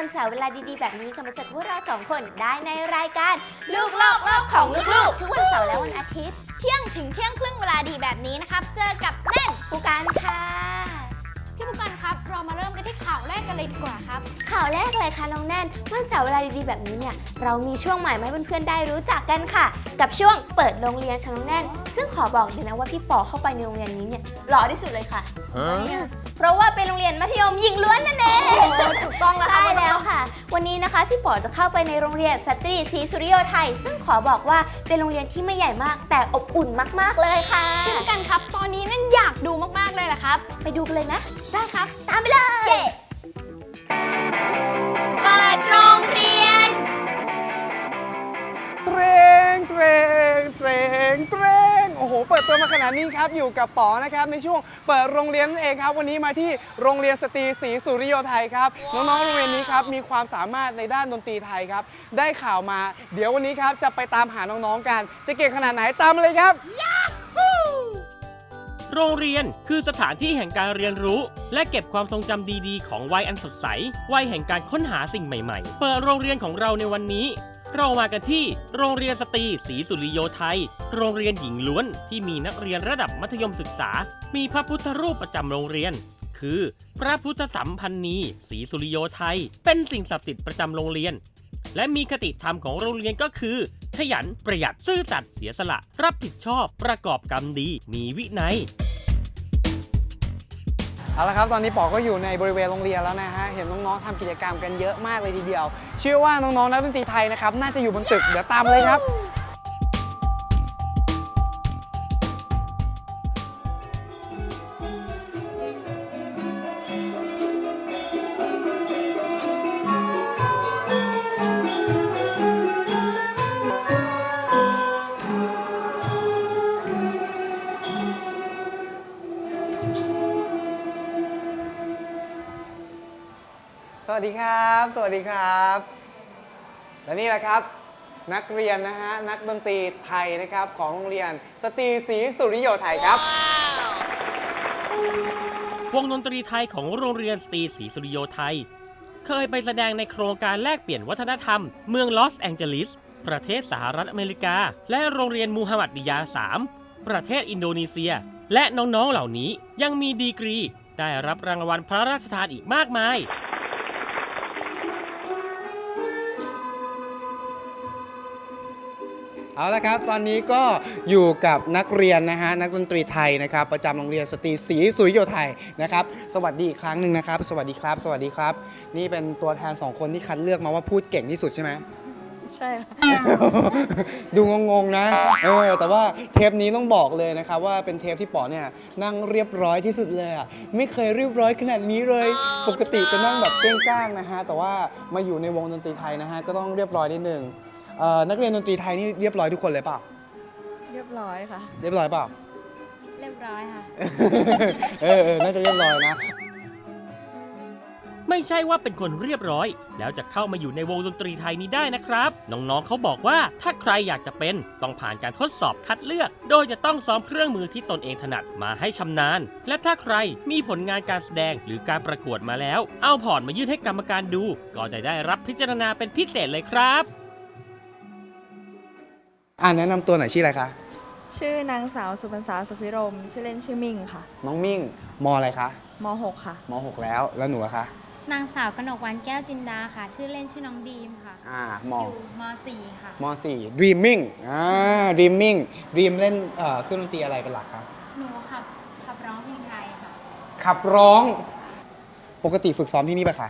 วันเสาร์เวลาดีๆ แบบนี้ก็มาเจอพวกเราสองคนได้ในรายการ ลูกโลกโลกของลูกๆทุกวันเสาร์และวันอาทิตย์ เที่ยงถึงเที่ยงครึ่งเวลาดีแบบนี้นะครับ เจอกับแน่นผู้การค่ะ พี่ผู้กันครับ เรามาเริ่มกันที่ข่าวแรกกันเลยดีกว่าครับ ข่าวแรกเลยค่ะน้องแน่นวันเสาร์เวลาดีๆแบบนี้เนี่ยเรามีช่วงใหม่มาให้เพื่อนๆได้รู้จักกันค่ะ กับช่วงเปิดโรงเรียนค่ะน้องแน่น ซึ่งขอบอกเลยนะว่าพี่ปอเข้าไปในโรงเรียนนี้เนี่ยหล่อที่สุดเลยค่ะเนี่ยเพราะว่าเป็นโรงเรียนมัธยม พี่ปอจะเข้าไปในโรงเรียนสตรีศรีสุริโยไทย ซึ่งขอบอกว่าเป็นโรงเรียนที่ไม่ใหญ่มาก แต่อบอุ่นมากๆเลยค่ะ พี่ผู้กันครับ ตอนนี้นั่นอยากดูมากๆเลยแหละครับ ไปดูกันเลยนะ ได้ครับ ตามไปเลย นี้ครับอยู่กับป๋อนะครับในช่วงเปิดโรงเรียนนั่นเองครับ วันนี้มาที่โรงเรียนสตรีศรีสุริโยไทยครับน้องๆโรงเรียนนี้ครับมีความสามารถในด้านดนตรีไทยครับ ได้ข่าวมา เดี๋ยววันนี้ครับจะไปตามหาน้องๆกัน จะเก่งขนาดไหนตามมาเลยครับ โรงเรียนคือสถานที่แห่งการเรียนรู้ และเก็บความทรงจำดีๆ ของวัยอันสดใส วัยแห่งการค้นหาสิ่งใหม่ๆ เปิดโรงเรียนของเราในวันนี้ เรามากันที่โรงเรียนสตรีศรีสุริโยไทย โรงเรียนหญิงล้วนที่มีนักเรียนระดับมัธยมศึกษา มีพระพุทธรูปประจำโรงเรียน คือ พระพุทธสัมพันนีศรีสุริโยไทย เป็นสิ่งศักดิ์สิทธิ์ประจำโรงเรียน และมีคติธรรมของโรงเรียนก็คือ ขยันประหยัดซื่อสัตย์เสียสละ รับผิดชอบประกอบกรรมดีมีวินัย เอาละครับตอนนี้ปอก็อยู่ในบริเวณโรงเรียนแล้วนะฮะเห็นน้องๆทำกิจกรรมกันเยอะมากเลยทีเดียว เชื่อว่าน้องๆนักดนตรีไทยนะครับน่าจะอยู่บนตึกเดี๋ยวตามเลยครับ วัสดีครับ สวัสดีครับ และนี่แหละครับนักเรียนนะฮะนักดนตรีไทยนะครับของโรงเรียนสตรีศรีสุริโยไทยครับ วงดนตรีไทยของโรงเรียนสตรีศรีสุริโยไทย เคยไปแสดงในโครงการแลกเปลี่ยนวัฒนธรรม เมืองลอสแองเจลิส ประเทศสหรัฐอเมริกา และโรงเรียนมูฮัมหมัดดิยา 3 ประเทศอินโดนีเซีย และน้องๆเหล่านี้ยังมีดีกรี ได้รับรางวัลพระราชทานอีกมากมาย เอาละครับ ตอนนี้ก็อยู่กับนักเรียนนะฮะนักดนตรีไทยนะครับ ประจำโรงเรียนสตรีศรีสุริโยไทยนะครับ สวัสดีอีกครั้งหนึ่งนะครับ สวัสดีครับ สวัสดีครับ นี่เป็นตัวแทนสองคนที่คัดเลือกมาว่าพูดเก่งที่สุดใช่ไหม ใช่ดูงงๆนะเออแต่ว่าเทปนี้ต้องบอกเลยนะครับว่าเป็นเทปที่ป๋อเนี่ยนั่งเรียบร้อยที่สุดเลยอะไม่เคยเรียบร้อยขนาดนี้เลย ปกติจะนั่งแบบเก้งก้างนะฮะแต่ว่ามาอยู่ในวงดนตรีไทยนะฮะก็ต้องเรียบร้อยนิดนึง เอ่อนักเรียนดนตรีไทยนี่เรียบร้อยทุกคนเลยเปล่าเรียบร้อยค่ะ เรียบร้อยเปล่า เรียบร้อยค่ะ เออเออน่าจะเรียบร้อยนะ ไม่ใช่ว่าเป็นคนเรียบร้อย แล้วจะเข้ามาอยู่ในวงดนตรีไทยนี้ได้นะครับ น้องๆเขาบอกว่าถ้าใครอยากจะเป็นต้องผ่านการทดสอบคัดเลือก โดยจะต้องซ้อมเครื่องมือที่ตนเองถนัดมาให้ชำนาญ และถ้าใครมีผลงานการแสดงหรือการประกวดมาแล้ว เอาพอร์ตมายื่นให้กรรมการดู ก็จะได้รับพิจารณาเป็นพิเศษเลยครับ อ่าแนะนำตัวหน่อยชื่ออะไรคะ ชื่อนางสาวสุพรรษาสุพิรม ชื่อเล่นชื่อมิ่งค่ะน้องมิ่งมอะไรคะม .6 ค่ะ ม .6 แล้ว แล้วหนูอะคะ นางสาวกนกวันแก้วจินดาค่ะ ชื่อเล่นชื่อน้องดีมค่ะ อ่ามอยู่ม .4 ค่ะม .4 Dreaming อ่า Dreaming Dream เล่นเอ่อเครื่องดนตรีอะไรเป็นหลักครับ หนูขับขับร้องเพลงไทยค่ะ ขับร้อง ปกติฝึกซ้อมที่นี่ปะคะ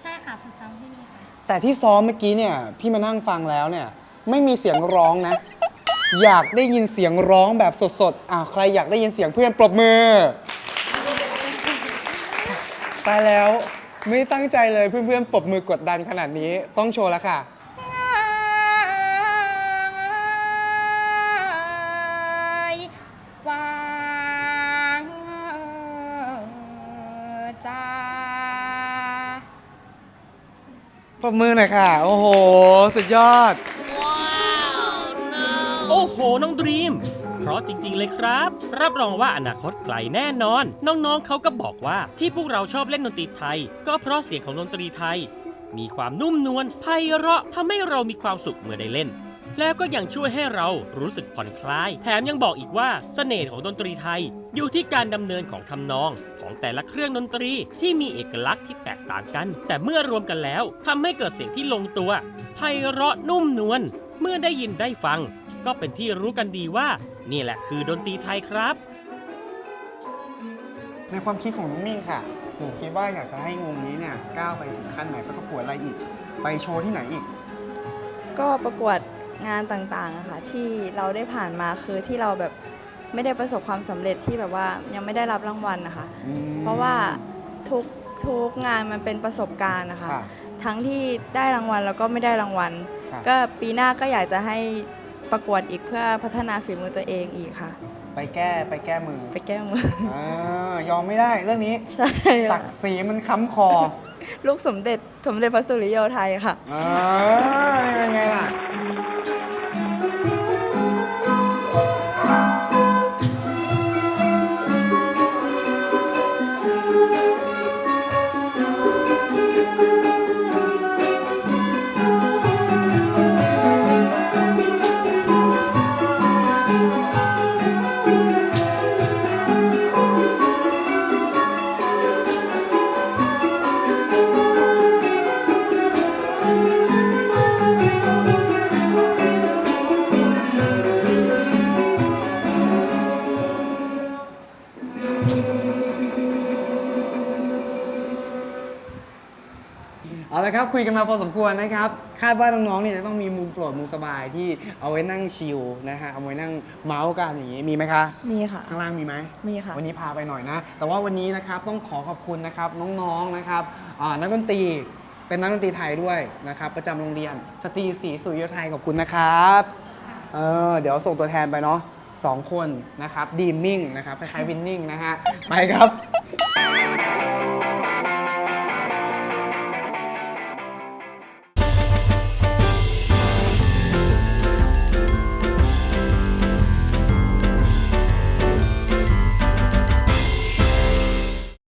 ใช่ค่ะฝึกซ้อมที่นี่ค่ะ แต่ที่ซ้อมเมื่อกี้เนี่ย พี่มานั่งฟังแล้วเนี่ย ไม่มีเสียงร้องนะ อยากได้ยินเสียงร้องแบบสดๆอ้าวใครอยากได้ยินเสียงเพื่อนปรบมือ ตายแล้วไม่ตั้งใจเลยเพื่อนๆปรบมือกดดันขนาดนี้ต้องโชว์แล้วค่ะ วางจ้าปรบมือหน่อยค่ะ โอ้โห สุดยอด โอ้โห น้องดรีม เพราะจริงๆเลยครับ รับรองว่าอนาคตไกลแน่นอน น้องๆเขาก็บอกว่าที่พวกเราชอบเล่นดนตรีไทย ก็เพราะเสียงของดนตรีไทย มีความนุ่มนวลไพเราะทำให้เรามีความสุขเมื่อได้เล่น แล้วก็ยังช่วยให้เรารู้สึกผ่อนคลาย แถมยังบอกอีกว่าเสน่ห์ของดนตรีไทย อยู่ที่การดำเนินของทำนองของแต่ละเครื่องดนตรีที่มีเอกลักษณ์ที่แตกต่างกัน แต่เมื่อรวมกันแล้วทำให้เกิดเสียงที่ลงตัวไพเราะนุ่มนวลเมื่อได้ยินได้ฟัง ก็เป็นที่รู้กันดีว่า นี่แหละคือดนตรีไทยครับ ในความคิดของน้องมิ่งค่ะ หนูคิดว่าอยากจะให้วงนี้เนี่ยก้าวไปถึงขั้นไหนไปประกวดอะไรอีก ไปโชว์ที่ไหนอีก ก็ประกวดงานต่างๆอะค่ะที่เราได้ผ่านมาคือที่เราแบบไม่ได้ประสบความสำเร็จที่แบบว่ายังไม่ได้รับรางวัลนะคะเพราะว่าทุกทุกงานมันเป็นประสบการณ์นะคะ ค่ะ ทั้งที่ได้รางวัลแล้วก็ไม่ได้รางวัลครับก็ปีหน้าก็อยากจะให้ ประกวดอีกเพื่อพัฒนาฝีมือตัวเองอีกค่ะ ไปแก้ไปแก้มือไปแก้มือ อ่ายอมไม่ได้เรื่องนี้ใช่ศัค่ะกดิ์ศรีมันค้ำคอลูกสมเด็จสมเด็จพระสุริโยไทยค่ะ อ่านี่เป็นไงล่ะ เอาละครับคุยกันมาพอสมควรนะครับ คาดว่าน้องๆเนี่ยจะต้องมีมุมโปรดมุมสบายที่เอาไว้นั่งชิลนะฮะเอาไว้นั่งเมาส์กันอย่างนี้มีไหมคะ มีค่ะ ข้างล่างมีไหมมีค่ะ วันนี้พาไปหน่อยนะ แต่ว่าวันนี้นะครับต้องขอขอบคุณนะครับน้องๆนะครับอ่านักดนตรีเป็นนักดนตรีไทยด้วยนะครับประจำโรงเรียนสตรีศรีสุริโยไทยขอบคุณนะครับเออเดี๋ยวส่งตัวแทนไปเนาะสองคนนะครับดีมมิ่งนะครับคล้ายๆวินนิ่งนะฮะไปครับ